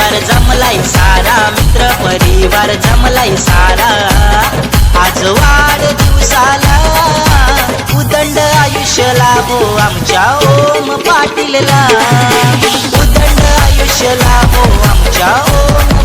परिवार जमलाय सारा. मित्र परिवार जमलाय सारा. आज वाढ दिवसाला उदंड आयुष्य लाभो आमच्या ओम पाटीलला. उदंड आयुष्य लाभो आमच्या ओम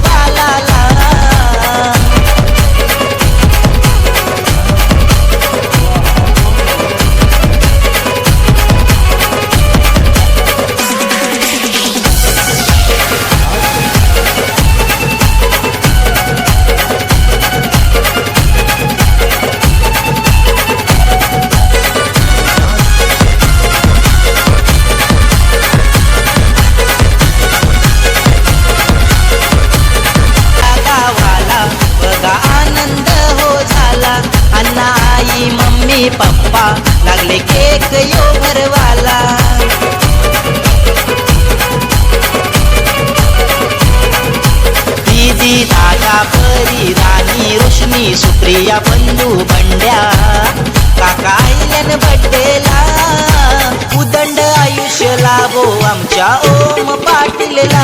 यो भरवाला दीदी दादा परी राणी रोशनी सुप्रिया बंधू बंड्या काका आईल्यान बड्डेला उदंड आयुष्य लाभो आमच्या ओम पाटीलला.